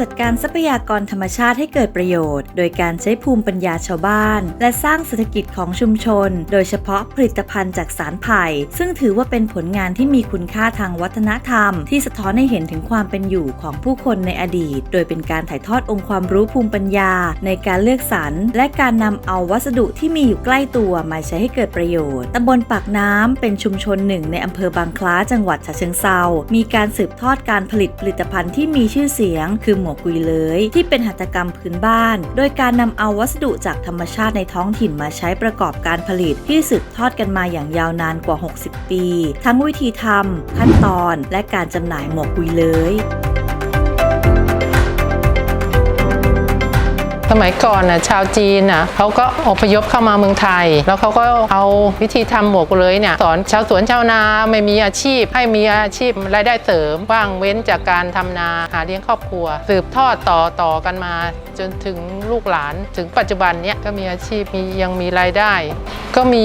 จัดการทรัพยากรธรรมชาติให้เกิดประโยชน์ โดยการใช้ภูมิปัญญาชาวบ้าน และสร้างเศรษฐกิจของชุมชน โดยเฉพาะผลิตภัณฑ์จากสารไผ่ซึ่งถือว่าเป็นผลงานที่มีคุณค่าทางวัฒนธรรม ที่สะท้อนให้เห็นถึงความเป็นอยู่ของผู้คนในอดีต โดยเป็นการถ่ายทอดองค์ความรู้ภูมิปัญญา ในการเลือกสรรและการนำเอาวัสดุที่มีอยู่ใกล้ตัวมาใช้ให้เกิดประโยชน์ตำบลปากน้ำเป็นชุมชนหนึ่งในอำเภอบางคล้าจังหวัดฉะเชิงเซามีการสืบทอดการผลิตผลิตภัณฑ์ที่มีชื่อเสียง คือหมวกกุยเลย ที่เป็นหัตถกรรมพื้นบ้าน โดยการนำเอาวัสดุจากธรรมชาติในท้องถิ่นมาใช้ประกอบการผลิตที่สืบทอดกันมาอย่างยาวนานกว่า 60 ปี ทั้งวิธีทำขั้นตอนและการจำหน่ายหมวกกุยเลย สมัยก่อนน่ะชาวจีนน่ะเขาก็อพยพเข้ามาเมืองไทย แล้วเขาก็เอาวิธีทำหมวกเลยเนี่ยสอนชาวสวนชาวนาไม่มีอาชีพ ให้มีอาชีพรายได้เสริมว่างเว้นจากการทำนาหาเลี้ยงครอบครัว สืบทอดต่อต่อกันมา จนถึงลูกหลานถึงปัจจุบันเนี่ยก็มีอาชีพมียังมีรายได้ ก็มี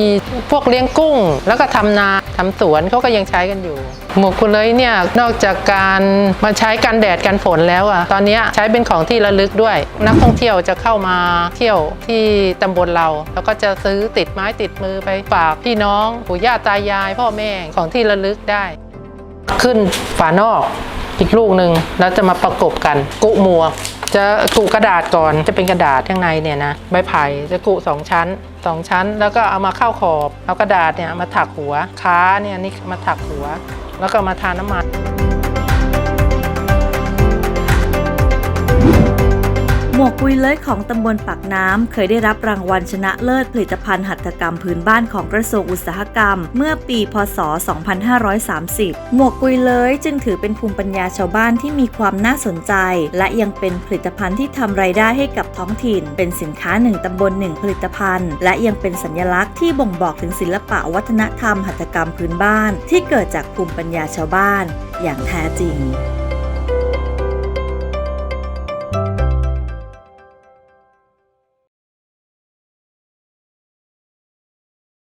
พวกเลี้ยงกุ้ง แล้วก็ทำนา ทำสวนเขาก็ยังใช้กันอยู่ หมวกกุณเลยเนี่ยนอกจากการมาใช้กันแดดกันฝนแล้วอะตอนนี้ใช้เป็นของที่ระลึกด้วย นักท่องเที่ยวจะเข้ามาเที่ยวที่ตำบลเรา แล้วก็จะซื้อติดไม้ติดมือไปฝากพี่น้องปู่ย่าตายาย พ่อแม่ของที่ระลึกได้ ขึ้นฝานอกอีกลูกหนึ่งแล้วจะมาประกบกัน กุหมวก จะกุกระดาษก่อนจะเป็นกระดาษข้างในเนี่ยนะใบไผ่จะกุสองชั้นสองชั้น แล้วก็เอามาเข้าขอบ เอากระดาษเนี่ยมาถักหัวค้าเนี่ยนี่มาถักหัว แล้วก็มาทาน้ำมัน ยเลยของตำบลปากน้ำ เคยได้รับรางวัลชนะเลิศผลิตภัณฑ์หัตถกรรมพื้นบ้านของกระทรวงอุตสาหกรรม เมื่อปี พศ 2530 หมวกกุยเลยจึงถือเป็นภูมิปัญญาชาวบ้านที่มีความน่าสนใจ และยังเป็นผลิตภัณฑ์ที่ทำรายได้ให้กับท้องถิ่น เป็นสินค้าหนึ่งตำบลหนึ่งผลิตภัณฑ์ และยังเป็นสัญลักษณ์ที่บ่งบอกถึงศิลปะวัฒนธรรมหัตถกรรมพื้นบ้าน ที่เกิดจากภูมิปัญญาชาวบ้าน อย่างแท้จริง